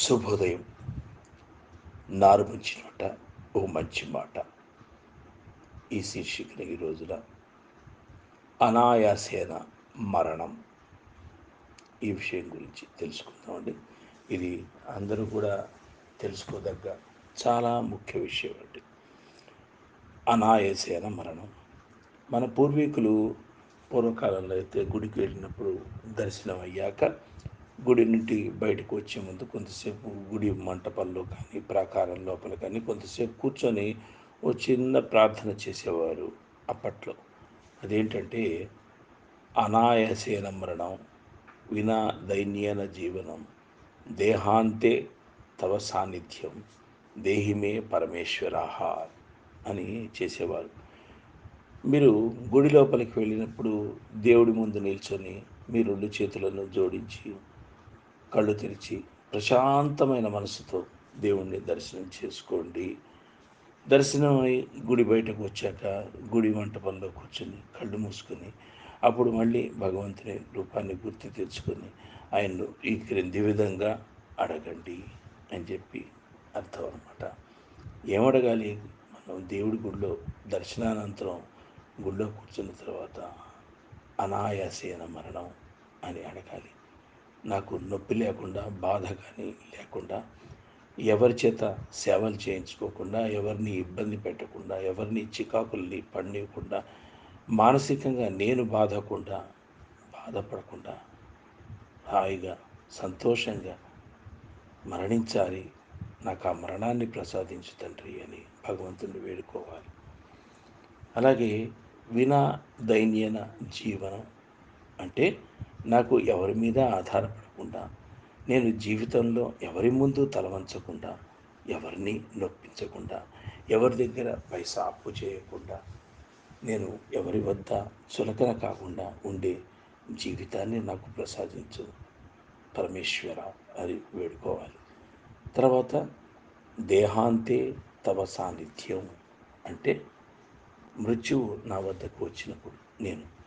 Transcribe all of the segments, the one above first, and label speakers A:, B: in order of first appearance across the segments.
A: శుభోదయం. నారు ముంచినట ఓ మంచి మాట. ఈ శీర్షికన ఈ రోజున అనాయాసేన మరణం ఈ విషయం గురించి తెలుసుకుందామండి. ఇది అందరూ కూడా తెలుసుకోదగ్గ చాలా ముఖ్య విషయం అండి. అనాయాసేన మరణం. మన పూర్వీకులు పూర్వకాలంలో అయితే గుడికి వెళ్ళినప్పుడు దర్శనం అయ్యాక గుడి నుండి బయటకు వచ్చే ముందు కొంతసేపు గుడి మంటపంలో కానీ ప్రాకారం లోపల కానీ కొంతసేపు కూర్చొని ఓ చిన్న ప్రార్థన చేసేవారు అప్పట్లో. అదేంటంటే అనాయాసేన మరణం వినా దైన్యేన జీవనం దేహాంతే తవ సాన్నిధ్యం దేహిమే పరమేశ్వరాహ అని చేసేవారు. మీరు గుడి లోపలికి వెళ్ళినప్పుడు దేవుడి ముందు నిల్చొని మీ రెండు చేతులను జోడించి కళ్ళు తెరిచి ప్రశాంతమైన మనసుతో దేవుణ్ణి దర్శనం చేసుకోండి. దర్శనం అయి గుడి బయటకు వచ్చాక గుడి మంటపంలో కూర్చొని కళ్ళు మూసుకొని అప్పుడు మళ్ళీ భగవంతుని రూపాన్ని గుర్తు తెచ్చుకొని ఆయన్ను ఈ క్రింది విధంగా అడగండి అని చెప్పి అర్థం అనమాట ఏమడగాలి? మనం దేవుడి గుడిలో దర్శనానంతరం గుడిలో కూర్చున్న తర్వాత అనాయాసేన మరణం అని అడగాలి. నాకు నొప్పి లేకుండా బాధ కానీ లేకుండా ఎవరి చేత సేవలు చేయించుకోకుండా ఎవరిని ఇబ్బంది పెట్టకుండా ఎవరిని చికాకుల్ని పండివ్వకుండా మానసికంగా నేను బాధకుండా బాధపడకుండా హాయిగా సంతోషంగా మరణించాలి. నాకు ఆ మరణాన్ని ప్రసాదించు తండ్రి అని భగవంతుని వేడుకోవాలి. అలాగే వినా దైన్యన జీవనం అంటే నాకు ఎవరి మీద ఆధారపడకుండా నేను జీవితంలో ఎవరి ముందు తలవంచకుండా ఎవరిని నొప్పించకుండా ఎవరి దగ్గర పైసా అప్పు చేయకుండా నేను ఎవరి వద్ద చులకన కాకుండా ఉండే జీవితాన్ని నాకు ప్రసాదించు పరమేశ్వర అని వేడుకోవాలి. తర్వాత దేహాంతే తవ సాన్నిధ్యం అంటే మృత్యువు నా వద్దకు వచ్చినప్పుడు నేను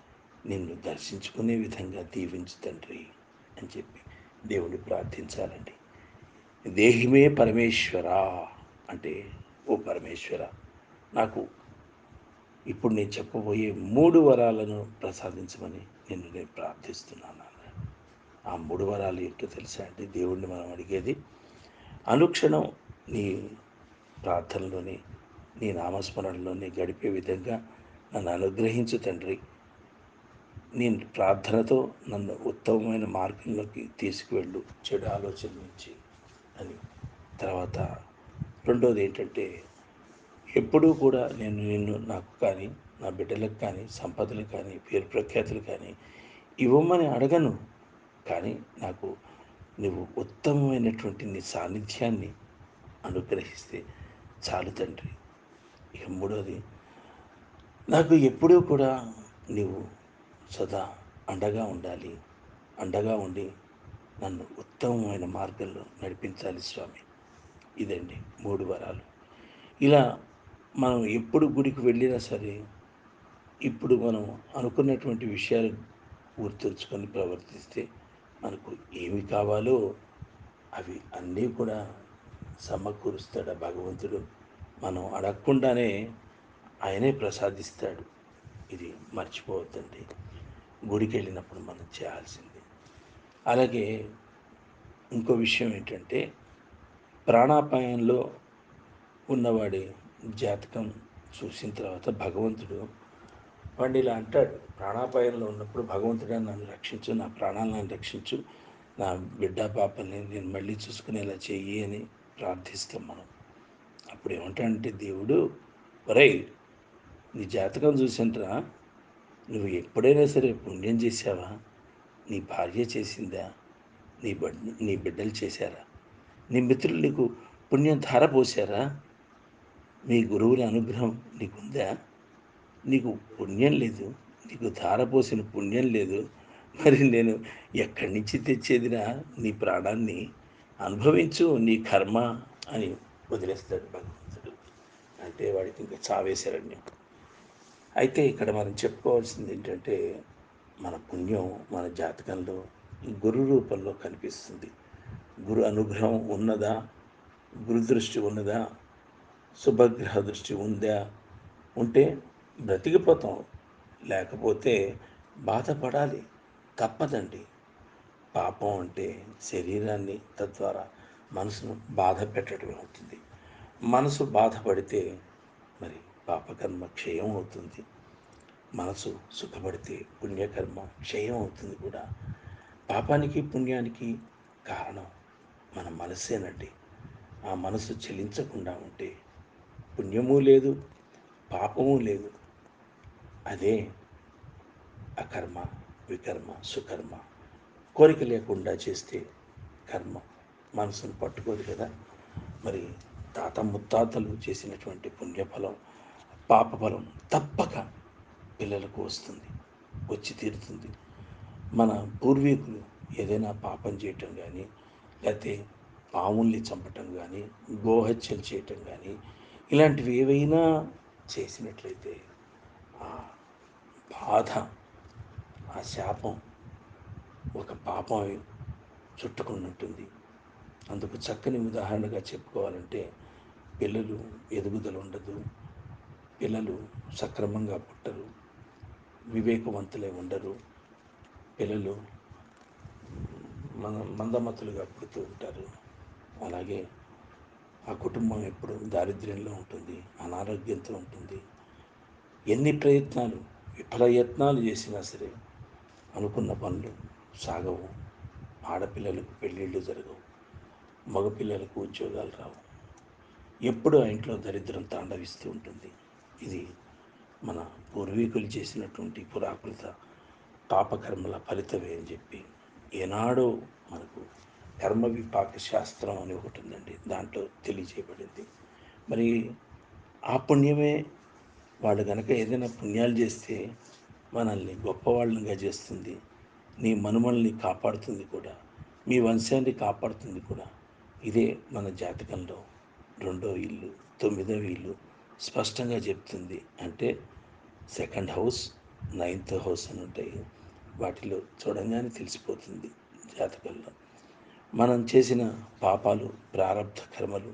A: నిన్ను దర్శించుకునే విధంగా దీవించు తండ్రి అని చెప్పి దేవుని ప్రార్థించాలండి. దేహిమే పరమేశ్వర అంటే ఓ పరమేశ్వర నాకు ఇప్పుడు నేను చెప్పబోయే మూడు వరాలను ప్రసాదించమని నిన్ను నేను ప్రార్థిస్తున్నాను ఆ మూడు వరాలు ఏంటో తెలుసా అండి? దేవుణ్ణి మనం అడిగేది అనుక్షణం నీ ప్రార్థనలోని నీ నామస్మరణలోని గడిపే విధంగా నన్ను అనుగ్రహించు తండ్రి. నేను ప్రార్థనతో నన్ను ఉత్తమమైన మార్గంలోకి తీసుకువెళ్ళు చెడు ఆలోచన నుంచి అని. తర్వాత రెండోది ఏంటంటే ఎప్పుడూ కూడా నేను నిన్ను నాకు కానీ నా బిడ్డలకు కానీ సంపదలు కానీ పేరు ప్రఖ్యాతులు కానీ ఇవ్వమని అడగను. కానీ నాకు నువ్వు ఉత్తమమైనటువంటి నీ సాన్నిధ్యాన్ని అనుగ్రహిస్తే చాలు తండ్రి. ఇక మూడోది నాకు ఎప్పుడూ కూడా నీవు సదా అండగా ఉండాలి. అండగా ఉండి నన్ను ఉత్తమమైన మార్గంలో నడిపించాలి స్వామి. ఇదండి మూడు వరాలు. ఇలా మనం ఎప్పుడు గుడికి వెళ్ళినా సరే ఇప్పుడు మనం అనుకున్నటువంటి విషయాలు గుర్తుంచుకొని ప్రవర్తిస్తే మనకు ఏమి కావాలో అవి అన్నీ కూడా సమకూరుస్తాడు భగవంతుడు. మనం అడగకుండానే ఆయనే ప్రసాదిస్తాడు. ఇది మర్చిపోవద్దండి. గుడికి వెళ్ళినప్పుడు మనం చేయాల్సింది. అలాగే ఇంకో విషయం ఏంటంటే ప్రాణాపాయంలో ఉన్నవాడి జాతకం చూసిన తర్వాత భగవంతుడు వాడిని ఇలా అంటాడు ప్రాణాపాయంలో ఉన్నప్పుడు భగవంతుడా నన్ను రక్షించు నా ప్రాణాలను రక్షించు నా బిడ్డ పాపల్ని నేను మళ్ళీ చూసుకునేలా చెయ్యి అని ప్రార్థిస్తాం మనం. అప్పుడు ఏమంటాడంటే దేవుడు ఒరై నీ జాతకం చూసింట్రా నువ్వు ఎప్పుడైనా సరే పుణ్యం చేసావా నీ భార్య చేసిందా? నీ బిడ్డ నీ బిడ్డలు చేశారా? నీ మిత్రులు నీకు పుణ్యం ధార నీ మీ గురువుల అనుగ్రహం నీకుందా? నీకు పుణ్యం లేదు నీకు ధార పోసిన పుణ్యం లేదు. మరి నేను ఎక్కడి నుంచి తెచ్చేదినా నీ ప్రాణాన్ని? అనుభవించు నీ కర్మ అని వదిలేస్తాడు భగవంతుడు. అంటే వాడికి ఇంకా చావేశారణ్యం అయితే ఇక్కడ మనం చెప్పుకోవాల్సింది ఏంటంటే మన పుణ్యం మన జాతకంలో గురు రూపంలో కనిపిస్తుంది. గురు అనుగ్రహం ఉన్నదా? గురు దృష్టి ఉన్నదా? శుభగ్రహ దృష్టి ఉందా? ఉంటే బ్రతికిపోతాం. లేకపోతే బాధపడాలి. తప్పదండి. పాపం అంటే శరీరాన్ని తద్వారా మనసును బాధ పెట్టడం అవుతుంది. మనసు బాధపడితే మరి పాపకర్మ క్షయం అవుతుంది. మనసు సుఖపడితే పుణ్యకర్మ క్షయం అవుతుంది కూడా. పాపానికి పుణ్యానికి కారణం మన మనసేనండి. ఆ మనసు చెలించకుండా ఉంటే పుణ్యము లేదు పాపము లేదు. అదే అకర్మ వికర్మ సుకర్మ. కోరిక లేకుండా చేస్తే కర్మ. మనసును పట్టుకోదు కదా. మరి తాత ముత్తాతలు చేసినటువంటి పుణ్యఫలం పాపఫలం తప్పక పిల్లలకు వస్తుంది వచ్చి తీరుతుంది. మన పూర్వీకులు ఏదైనా పాపం చేయటం కానీ లేకపోతే పాముల్ని చంపటం కానీ గోహత్యలు చేయటం కానీ ఇలాంటివి ఏవైనా చేసినట్లయితే ఆ బాధ ఆ శాపం ఒక పాపం చుట్టుకుని ఉంటుంది అందుకు చక్కని ఉదాహరణగా చెప్పుకోవాలంటే పిల్లలు ఎదుగుదల ఉండదు పిల్లలు సక్రమంగా పుట్టరు వివేకవంతులై ఉండరు. పిల్లలు మన మందమతులుగా పుడుతూ ఉంటారు. అలాగే ఆ కుటుంబం ఎప్పుడు దారిద్ర్యంలో ఉంటుంది అనారోగ్యంతో ఉంటుంది. ఎన్ని ప్రయత్నాలు విఫలయత్నాలు చేసినా సరే అనుకున్న పనులు సాగవు. ఆడపిల్లలకు పెళ్ళిళ్ళు జరగవు మగపిల్లలకు ఉద్యోగాలు రావు. ఎప్పుడు ఆ ఇంట్లో దరిద్రం తాండవిస్తూ ఉంటుంది. ఇది మన పూర్వీకులు చేసినటువంటి పురాకృత పాపకర్మల ఫలితమే అని చెప్పి ఏనాడో మనకు కర్మ విపాక శాస్త్రం అని ఒకటి ఉందండి. దాంట్లో తెలియజేయబడింది. మరి ఆ పుణ్యమే వాళ్ళు కనుక ఏదైనా పుణ్యాలు చేస్తే మనల్ని గొప్పవాళ్ళనిగా చేస్తుంది. నీ మనుమల్ని కాపాడుతుంది కూడా. మీ వంశాన్ని కాపాడుతుంది కూడా. ఇదే మన జాతకంలో రెండో ఇల్లు తొమ్మిదో ఇల్లు స్పష్టంగా చెప్తుంది అంటే సెకండ్ హౌస్ నైన్త్ హౌస్ అని ఉంటాయి. వాటిలో చూడంగానే తెలిసిపోతుంది జాతకంలో. మనం చేసిన పాపాలు ప్రారంభ కర్మలు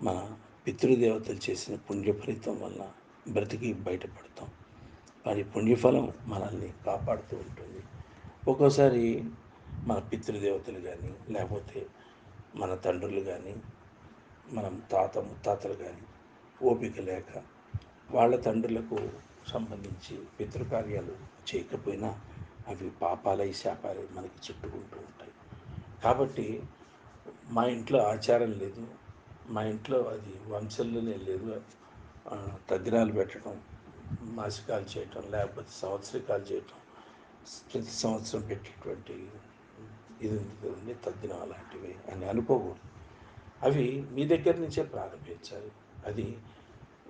A: మన పితృదేవతలు చేసిన పుణ్య ఫలితం వల్ల బ్రతికి బయటపడతాం. వారి పుణ్యఫలం మనల్ని కాపాడుతూ ఉంటుంది. ఒక్కోసారి మన పితృదేవతలు కానీ లేకపోతే మన తండ్రులు కానీ మనం తాత ముత్తాతలు కానీ ఓపిక లేక వాళ్ళ తండ్రులకు సంబంధించి పితృకార్యాలు చేయకపోయినా అవి పాపాలై శాపాలై మనకి చుట్టుకుంటూ ఉంటాయి. కాబట్టి మా ఇంట్లో ఆచారం లేదు. మా ఇంట్లో అది వంశంలోనే లేదు. తద్దినాలు పెట్టడం మాసికాలు చేయటం లేకపోతే సంవత్సరికాలు చేయటం ప్రతి సంవత్సరం పెట్టేటువంటి ఇది ఉంది కదండి తద్దినం అలాంటివి అని అనుకోకూడదు. అవి మీ దగ్గర నుంచే ప్రారంభించాలి. అది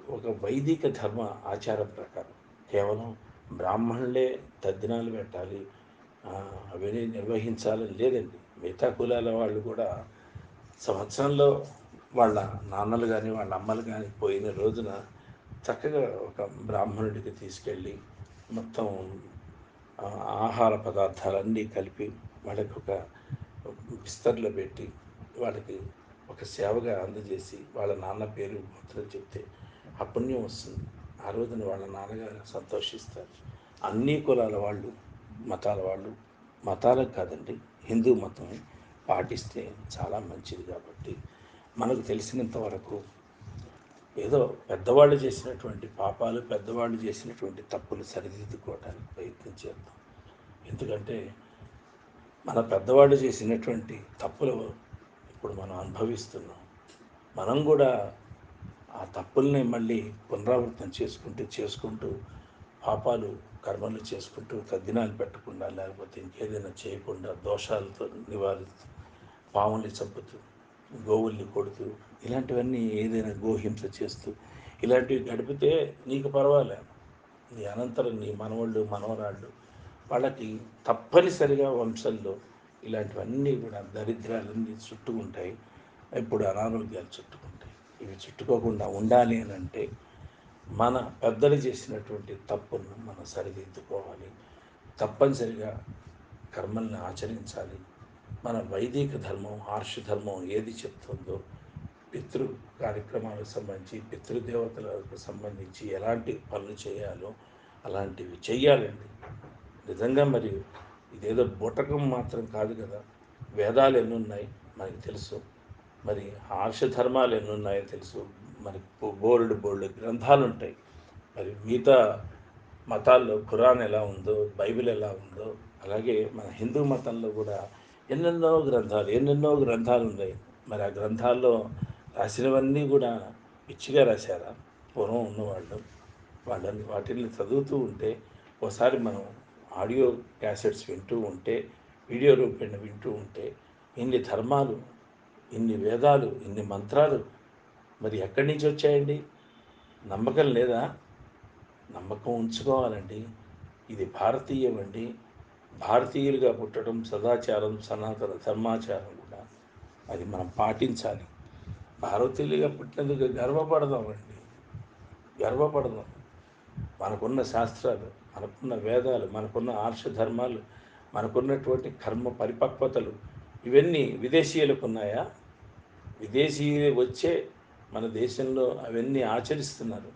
A: ఒక వైదిక ధర్మ ఆచారం ప్రకారం. కేవలం బ్రాహ్మణులే తద్దినాలు పెట్టాలి అవన్నీ నిర్వహించాలని లేదండి. మిగతా కులాల వాళ్ళు కూడా సంవత్సరంలో వాళ్ళ నాన్నలు కానీ వాళ్ళ అమ్మలు కానీ పోయిన రోజున చక్కగా ఒక బ్రాహ్మణుడికి తీసుకెళ్ళి మొత్తం ఆహార పదార్థాలన్నీ కలిపి వాళ్ళకి ఒక బిస్తర్లో పెట్టి వాళ్ళకి ఒక సేవగా అందజేసి వాళ్ళ నాన్న పేరు గోత్రం చెప్తే ఆ పుణ్యం వస్తుంది. ఆ రోజున వాళ్ళ నాన్నగారు సంతోషిస్తారు. అన్ని కులాల వాళ్ళు మతాల వాళ్ళు మతాలకు కాదండి హిందూ మతం పాటిస్తే చాలా మంచిది కాబట్టి మనకు తెలిసినంత వరకు ఏదో పెద్దవాళ్ళు చేసినటువంటి పాపాలు పెద్దవాళ్ళు చేసినటువంటి తప్పులు సరిదిద్దుకోవడానికి ప్రయత్నం చేద్దాం. ఎందుకంటే మన పెద్దవాళ్ళు చేసినటువంటి తప్పులు ఇప్పుడు మనం అనుభవిస్తున్నాం. మనం కూడా ఆ తప్పుల్ని మళ్ళీ పునరావృతం చేసుకుంటూ చేసుకుంటూ పాపాలు కర్మలు చేసుకుంటూ తద్దినాలు పెట్టకుండా లేకపోతే ఇంకేదైనా చేయకుండా దోషాలతో నివారిస్తూ పాముల్ని చంపుతూ గోవుల్ని కొడుతూ ఇలాంటివన్నీ ఏదైనా గోహింస చేస్తూ ఇలాంటివి గడిపితే నీకు పర్వాలే. నీ అనంతరం నీ మనవళ్ళు మనవరాళ్ళు వాళ్ళకి తప్పనిసరిగా వంశంలో ఇలాంటివన్నీ కూడా దరిద్రాలన్నీ చుట్టుకుంటాయి. ఇప్పుడు అనారోగ్యాలు చుట్టుకుంటాయి. ఇవి చుట్టుకోకుండా ఉండాలి అని అంటే మన పెద్దలు చేసినటువంటి తప్పులను మనం సరిదిద్దుకోవాలి. తప్పనిసరిగా కర్మల్ని ఆచరించాలి. మన వైదిక ధర్మం ఆర్ష ధర్మం ఏది చెప్తుందో పితృ కార్యక్రమాలకు సంబంధించి పితృదేవతలకు సంబంధించి ఎలాంటి పనులు చేయాలో అలాంటివి చేయాలండి నిజంగా మరియు ఇదేదో బుటకం మాత్రం కాదు కదా. వేదాలు ఎన్నున్నాయి? మనకి తెలుసు. మరి ఆర్ష ధర్మాలు ఎన్నున్నాయో తెలుసు. మరి బోల్డ్ బోల్డ్ గ్రంథాలు ఉంటాయి మరి మిగతా మతాల్లో ఖురాన్ ఎలా ఉందో బైబిల్ ఎలా ఉందో అలాగే మన హిందూ మతంలో కూడా ఎన్నెన్నో గ్రంథాలు ఎన్నెన్నో గ్రంథాలు ఉన్నాయి మరి ఆ గ్రంథాల్లో రాసినవన్నీ కూడా పిచ్చిగా రాశారా? పూర్వం ఉన్నవాళ్ళు. వాళ్ళని వాటిని చదువుతూ ఉంటే ఒకసారి మనం ఆడియో క్యాసెట్స్ వింటూ ఉంటే వీడియో రూపేణ వింటూ ఉంటే ఇన్ని ధర్మాలు ఇన్ని వేదాలు ఇన్ని మంత్రాలు మరి ఎక్కడి నుంచి వచ్చాయండి? నమ్మకం లేదా? నమ్మకం ఉంచుకోవాలండి. ఇది భారతీయం అండి భారతీయులుగా పుట్టడం సదాచారం సనాతన ధర్మాచారం కూడా. అది మనం పాటించాలి. భారతీయులుగా పుట్టినందుకు గర్వపడదామండి. గర్వపడదాం. మనకున్న శాస్త్రాలు మనకున్న వేదాలు మనకున్న ఆర్ష ధర్మాలు మనకున్నటువంటి కర్మ పరిపక్వతలు ఇవన్నీ విదేశీయులకు ఉన్నాయా? విదేశీయులు వచ్చే మన దేశంలో అవన్నీ ఆచరిస్తున్నారు.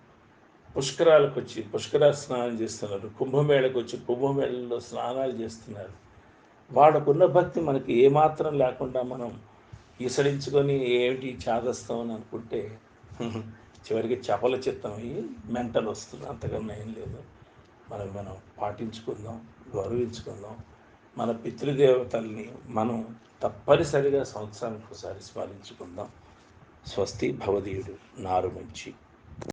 A: పుష్కరాలకు వచ్చి పుష్కర స్నానం చేస్తున్నారు. కుంభమేళకు వచ్చి కుంభమేళలో స్నానాలు చేస్తున్నారు. వాళ్ళకున్న భక్తి మనకి ఏమాత్రం లేకుండా మనం ఈసడించుకొని ఏమిటి చాదస్తామని అనుకుంటే చివరికి చపల చిత్తం అయ్యి మెంటల్ వస్తుంది. అంతకన్నా ఏం లేదు. మనం మనం పాటించుకుందాం గౌరవించుకుందాం. మన పితృదేవతల్ని మనం తప్పనిసరిగా సంవత్సరానికి ఒకసారి స్మరించుకుందాం. స్వస్తి భవదీయుడు. నారు మంచి.